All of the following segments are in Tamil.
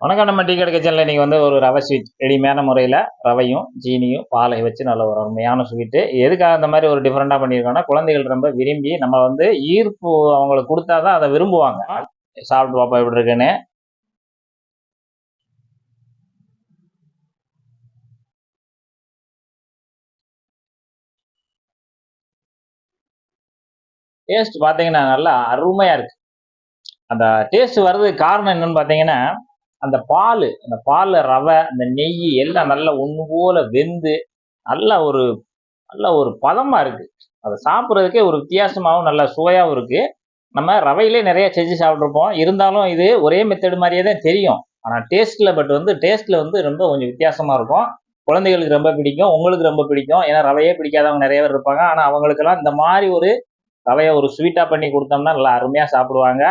வணக்கம் நம்ம டீ கடை கிச்சனில் இன்றைக்கி வந்து ஒரு ரவை ஸ்வீட் எளிமையான முறையில் ரவையும் ஜீனியும் பாலை வச்சு நல்ல ஒரு அருமையான ஸ்வீட்டு எதுக்காக அந்த மாதிரி ஒரு டிஃப்ரெண்ட்டாக பண்ணியிருக்கோம்னா குழந்தைகள் ரொம்ப விரும்பி நம்ம வந்து ஈர்ப்பு அவங்களுக்கு கொடுத்தா தான் அதை விரும்புவாங்க. சாப்பிட்டு பாப்பா எப்படி இருக்குன்னு. டேஸ்ட் பார்த்தீங்கன்னா நல்லா அருமையாக இருக்குது அந்த டேஸ்ட் வர்றதுக்கு காரணம் என்னன்னு பார்த்தீங்கன்னா அந்த பால் அந்த பாலில் ரவை அந்த நெய் எல்லாம் நல்லா ஒன்று போல வெந்து நல்ல ஒரு நல்ல ஒரு பதமாக இருக்குது அதை சாப்பிட்றதுக்கே ஒரு வித்தியாசமாகவும் நல்ல சுவையாகவும் இருக்குது நம்ம ரவையிலே நிறைய செஞ்சு சாப்பிட்ருப்போம் இருந்தாலும் இது ஒரே மெத்தடு மாதிரியே தான் தெரியும். ஆனால் டேஸ்ட்டில் பட் வந்து டேஸ்ட்டில் வந்து ரொம்ப கொஞ்சம் வித்தியாசமாக இருக்கும். குழந்தைகளுக்கு ரொம்ப பிடிக்கும் உங்களுக்கு ரொம்ப பிடிக்கும். ஏன்னா ரவையே பிடிக்காதவங்க நிறைய பேர் இருப்பாங்க. ஆனால் அவங்களுக்கெல்லாம் இந்த மாதிரி ஒரு ரவையை ஒரு ஸ்வீட்டாக பண்ணி கொடுத்தோம்னா நல்லா அருமையாக சாப்பிடுவாங்க.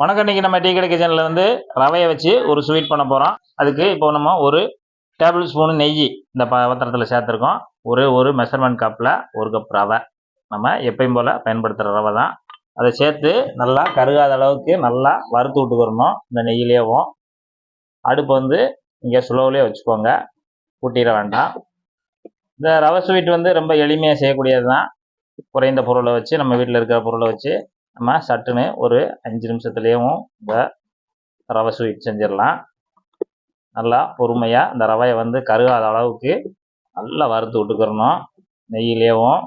வணக்கம். நம்ம டீ கடை கிச்சனில் வந்து ரவையை வச்சு ஒரு ஸ்வீட் பண்ண போகிறோம் அதுக்கு இப்போ நம்ம ஒரு டேபிள் ஸ்பூன் நெய் இந்த பாத்திரத்தில் சேர்த்துருக்கோம். ஒரு ஒரு மெஷர்மெண்ட் கப்பில் ஒரு கப் ரவை. நம்ம எப்பயும் போல் பயன்படுத்துகிற ரவை தான். அதை சேர்த்து நல்லா கருகாத அளவுக்கு நல்லா வறுத்து விட்டுக்கிறணும் இந்த நெய்யிலேயும் அடுப்பு வந்து இங்கே ஸ்லோவிலே வச்சுக்கோங்க. கூட்டிட வேண்டாம். இந்த ரவை ஸ்வீட் வந்து ரொம்ப எளிமையாக செய்யக்கூடியது தான் குறைந்த பொருளை வச்சு நம்ம வீட்டில் இருக்கிற பொருளை வச்சு நம்ம சட்டுன்னு ஒரு அஞ்சு நிமிஷத்துலேயும் இந்த ரவை ஸ்வீட் செஞ்சிடலாம். நல்லா பொறுமையாக இந்த ரவையை வந்து கருகாத அளவுக்கு நல்லா வறுத்து விட்டுக்கிறணும். நெய்யிலேயும்.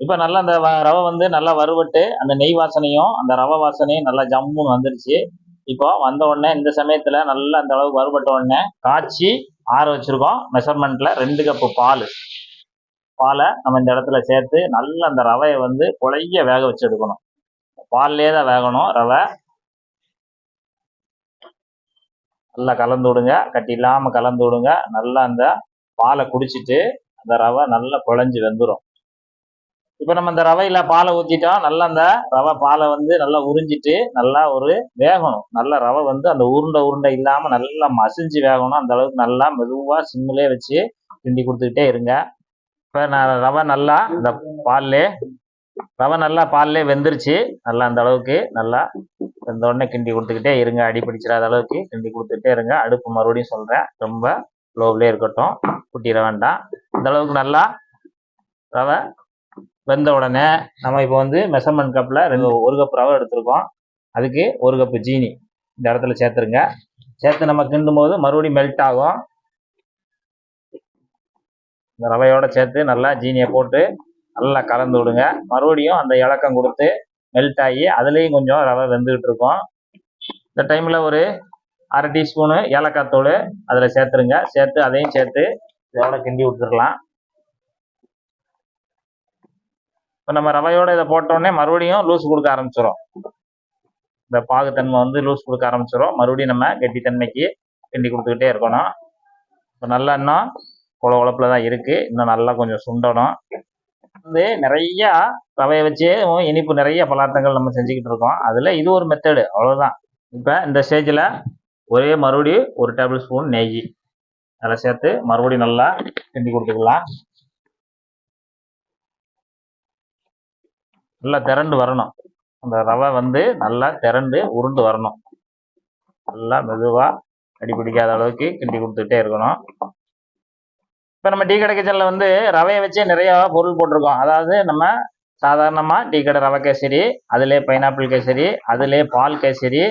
இப்போ நல்லா அந்த ரவை வந்து நல்லா வறுபட்டு அந்த நெய் வாசனையும் அந்த ரவை வாசனையும் நல்லா ஜம்முன்னு வந்துருச்சு. இப்போ வந்த உடனே இந்த சமயத்தில் நல்லா அந்த அளவுக்கு வறுபட்ட உடனே காய்ச்சி ஆற வச்சிருக்கோம். மெஷர்மெண்ட்டில் ரெண்டு கப்பு பால். பாலை நம்ம இந்த இடத்துல சேர்த்து நல்லா அந்த ரவையை வந்து குழைய வேக வச்சு எடுக்கணும். பால்லே தான் வேகணும் ரவை. நல்லா கலந்து விடுங்க. கட்டி இல்லாமல் கலந்து விடுங்க. நல்லா அந்த பாலை குடிச்சிட்டு அந்த ரவை நல்லா குழஞ்சி வெந்துடும் இப்போ நம்ம இந்த ரவையில் பாலை ஊற்றிட்டோம் நல்லா அந்த ரவை பாலை வந்து நல்லா உறிஞ்சிட்டு நல்லா ஒரு வேகணும். நல்லா ரவை வந்து அந்த உருண்டை உருண்டை இல்லாமல் நல்லா மசிஞ்சு வேகணும். அந்த அளவுக்கு நல்லா மெதுவாக சிம்மிலே வச்சு கிண்டி கொடுத்துக்கிட்டே இருங்க. இப்போ நான் ரவை நல்லா இந்த பால்லே ரவை நல்லா பால்லே வெந்துருச்சு. நல்லா அந்த அளவுக்கு நல்லா வெந்த உடனே கிண்டி கொடுத்துக்கிட்டே இருங்க. அடி பிடிச்சிடாத அளவுக்கு கிண்டி கொடுத்துக்கிட்டே இருங்க. அடுப்பு மறுபடியும் சொல்கிறேன் ரொம்ப லோவ்லேயே இருக்கட்டும். குட்டிட வேண்டாம். இந்த அளவுக்கு நல்லா ரவை வெந்த உடனே நம்ம இப்போ வந்து மெஷர்மெண்ட் கப்பில் ரெண்டு ஒரு கப் ரவை எடுத்திருக்கோம். அதுக்கு ஒரு கப்பு ஜீனி. இந்த இடத்துல சேர்த்துருங்க. சேர்த்து நம்ம கிண்டும் போது மறுபடியும் மெல்ட் ஆகும். இந்த ரவையோட சேர்த்து நல்லா ஜீனியை போட்டு நல்லா கலந்து விடுங்க. மறுபடியும் அந்த இலக்கம் கொடுத்து மெல்ட் ஆகி அதுலேயும் கொஞ்சம் ரவை வெந்துக்கிட்டு இருக்கும். இந்த டைமில் ஒரு அரை டீஸ்பூனு ஏலக்காய் தூள் அதில் சேர்த்துருங்க. சேர்த்து அதையும் சேர்த்து இதோட கிண்டி விட்டுறலாம். இப்போ நம்ம ரவையோட இதை போட்டோடனே மறுபடியும் லூஸ் கொடுக்க ஆரம்பிச்சிடும் இந்த பாகுத்தன்மை வந்து லூஸ் கொடுக்க ஆரம்பிச்சிடும் மறுபடியும் நம்ம கெட்டித்தன்மைக்கு கிண்டி கொடுத்துக்கிட்டே இருக்கணும். இப்போ நல்லா இன்னும் குழ குழப்பில் தான் இருக்குது இன்னும் நல்லா கொஞ்சம் சுண்டணும். வந்து நிறையா ரவையை வச்சே இனிப்பு நிறைய பதார்த்தங்கள் நம்ம செஞ்சுக்கிட்டு இருக்கோம். அதில் இது ஒரு மெத்தடு அவ்வளோதான் இப்போ இந்த ஸ்டேஜில் ஒரே மறுபடியும் ஒரு டேபிள் ஸ்பூன் நெய். அதில் சேர்த்து மறுபடியும் நல்லா கிண்டி கொடுத்துக்கலாம். நல்லா திரண்டு வரணும். அந்த ரவை வந்து நல்லா திரண்டு உருண்டு வரணும். நல்லா மெதுவாக அடி பிடிக்காத அளவுக்கு கிண்டி கொடுத்துக்கிட்டே இருக்கணும். இப்போ நம்ம டீ கடை கிச்சனில் வந்து ரவையை வச்சே நிறைய பொருள் போட்டிருக்கோம். அதாவது நம்ம சாதாரணமாக டீ கடை ரவை கேசரி அதிலே பைனாப்பிள் கேசரி அதிலே பால் கேசரி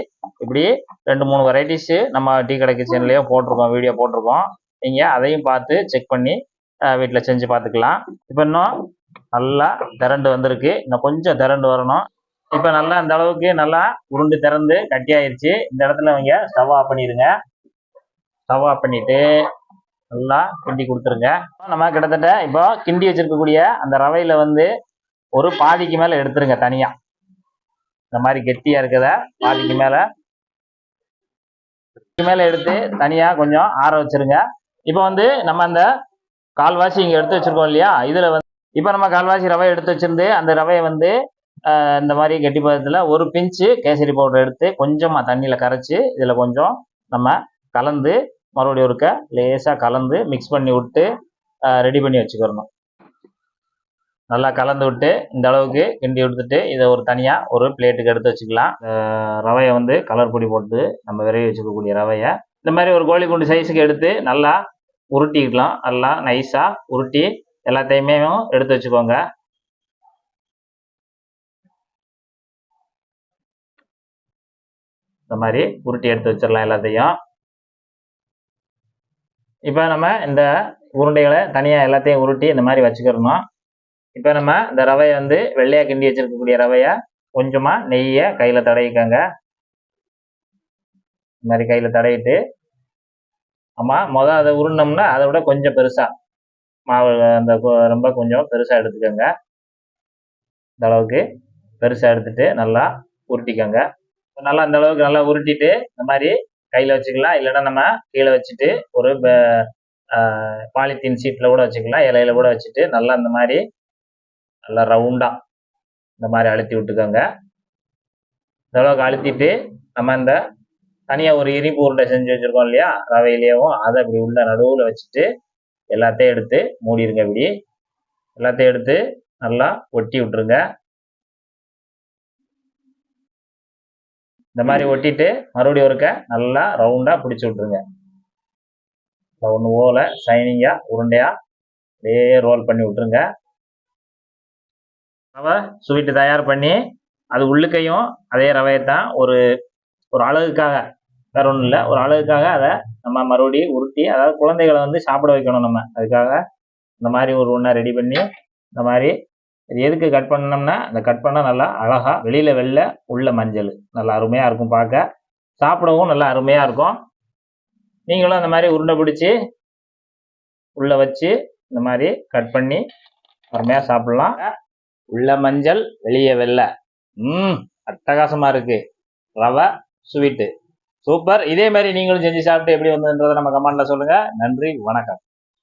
இப்படி ரெண்டு மூணு வெரைட்டிஸு நம்ம டீ கடை கிச்சன்லேயும் போட்டிருக்கோம் வீடியோ போட்டிருக்கோம். நீங்கள் அதையும் பார்த்து செக் பண்ணி வீட்டில் செஞ்சு பார்த்துக்கலாம். இப்போ இன்னும் நல்லா திரண்டு வந்திருக்கு. இன்னும் கொஞ்சம் திரண்டு வரணும். இப்போ நல்லா இந்த அளவுக்கு நல்லா உருண்டு திறந்து கட்டியாயிருச்சு. இந்த இடத்துல அவங்க ஸ்டவ் ஆஃப் பண்ணிடுங்க. ஸ்டவ் ஆஃப் பண்ணிவிட்டு நல்லா கிண்டி கொடுத்துருங்க. நம்ம கிட்டத்தட்ட இப்போ கிண்டி வச்சிருக்கக்கூடிய அந்த ரவையில வந்து ஒரு பாதிக்கு மேல எடுத்துருங்க தனியா. இந்த மாதிரி கெட்டியா இருக்கிறத பாதிக்கு மேல. மேல எடுத்து தனியா கொஞ்சம் ஆற வச்சிருங்க. இப்போ வந்து நம்ம அந்த கால்வாசி இங்க எடுத்து வச்சிருக்கோம் இல்லையா? இதுல வந்து இப்போ நம்ம கால்வாசி ரவை எடுத்து வச்சிருந்து அந்த ரவையை வந்து இந்த மாதிரி கெட்டி பதத்தில் ஒரு பிஞ்சு கேசரி பவுடர் எடுத்து கொஞ்சமாக தண்ணியில் கரைச்சி இதில் கொஞ்சம் நம்ம கலந்து மறுபடியும் ஒருக்க லேசாக கலந்து மிக்ஸ் பண்ணி விட்டு ரெடி பண்ணி வச்சுக்கிறணும். நல்லா கலந்து விட்டு இந்த அளவுக்கு கிண்டி விடுத்துட்டு இதை ஒரு தனியாக ஒரு பிளேட்டுக்கு எடுத்து வச்சுக்கலாம். ரவையை வந்து கலர் பொடி போட்டு நம்ம விரைவி வச்சுக்கக்கூடிய ரவையை. இந்த மாதிரி ஒரு கோழி குண்டு சைஸுக்கு எடுத்து நல்லா உருட்டிக்கலாம். நல்லா நைஸாக உருட்டி எல்லாத்தையுமே எடுத்து வச்சுக்கோங்க. இந்த மாதிரி உருட்டி எடுத்து வச்சிடலாம் எல்லாத்தையும். இப்போ நம்ம இந்த உருண்டைகளை தனியாக எல்லாத்தையும் உருட்டி இந்த மாதிரி வச்சுக்கிறணும் இப்போ நம்ம இந்த ரவையை வந்து வெள்ளையாக கிண்டி வச்சுருக்கக்கூடிய ரவையை கொஞ்சமாக நெய்யை கையில் தடவிக்கோங்க. இந்த மாதிரி கையில் தடவிட்டு ஆமாம் மொதல் அதை உருண்டோம்னா அதை விட கொஞ்சம் பெருசாக மாவு அந்த ரொம்ப கொஞ்சம் பெருசாக எடுத்துக்கோங்க. இந்த அளவுக்கு பெருசாக எடுத்துகிட்டு நல்லா உருட்டிக்கோங்க. நல்லா அந்த அளவுக்கு நல்லா உருட்டிட்டு இந்த மாதிரி கையில் வச்சுக்கலாம். இல்லைன்னா நம்ம கீழே வச்சுட்டு ஒரு பாலித்தீன் சீட்டில் கூட வச்சுக்கலாம். இலையில கூட வச்சுட்டு நல்லா இந்த மாதிரி நல்லா ரவுண்டாக இந்த மாதிரி அழுத்தி விட்டுக்கோங்க. இந்த அளவுக்கு அழுத்திட்டு நம்ம இந்த தனியாக ஒரு இனிப்பு உருண்டை செஞ்சு வச்சுருக்கோம் இல்லையா? ரவையிலேயும் அதை அப்படி உள்ள நடுவில் வச்சுட்டு எல்லாத்தையும் எடுத்து மூடிடுங்க இப்படி. எல்லாத்தையும் எடுத்து நல்லா ஒட்டி விட்டுருங்க. இந்த மாதிரி ஒட்டிட்டு மறுபடியும் ஒருக்க நல்லா ரவுண்டாக பிடிச்சி விட்ருங்க ஒன்று ஓல ஷைனிங்காக உருண்டையாக அப்படியே ரோல் பண்ணி விட்ருங்க ரவை ஸ்வீட்டு தயார் பண்ணி அது உள்ளுக்கையும் அதே ரவையை தான் ஒரு ஒரு அழகுக்காக வேற ஒன்றும் இல்லை ஒரு அழகுக்காக அதை நம்ம மறுபடியும் உருட்டி அதாவது குழந்தைகளை வந்து சாப்பிட வைக்கணும் நம்ம. அதுக்காக இந்த மாதிரி ஒரு ஒன்றை ரெடி பண்ணி இந்த மாதிரி இது எதுக்கு கட் பண்ணோம்னா இந்த கட் பண்ணால் நல்லா அழகாக வெளியில் வெளில உள்ள மஞ்சள். நல்லா அருமையாக இருக்கும் பார்க்க. சாப்பிடவும் நல்லா அருமையாக இருக்கும். நீங்களும் அந்த மாதிரி உருண்டை பிடிச்சி உள்ளே வச்சு இந்த மாதிரி கட் பண்ணி அருமையாக சாப்பிட்லாம். உள்ள மஞ்சள் வெளியே வெள்ளை ம் அட்டகாசமாக இருக்குது ரவை ஸ்வீட்டு சூப்பர். இதே மாதிரி நீங்களும் செஞ்சு சாப்பிட்டு எப்படி வந்ததுன்றதை நம்ம கமெண்டில் சொல்லுங்கள் நன்றி வணக்கம்.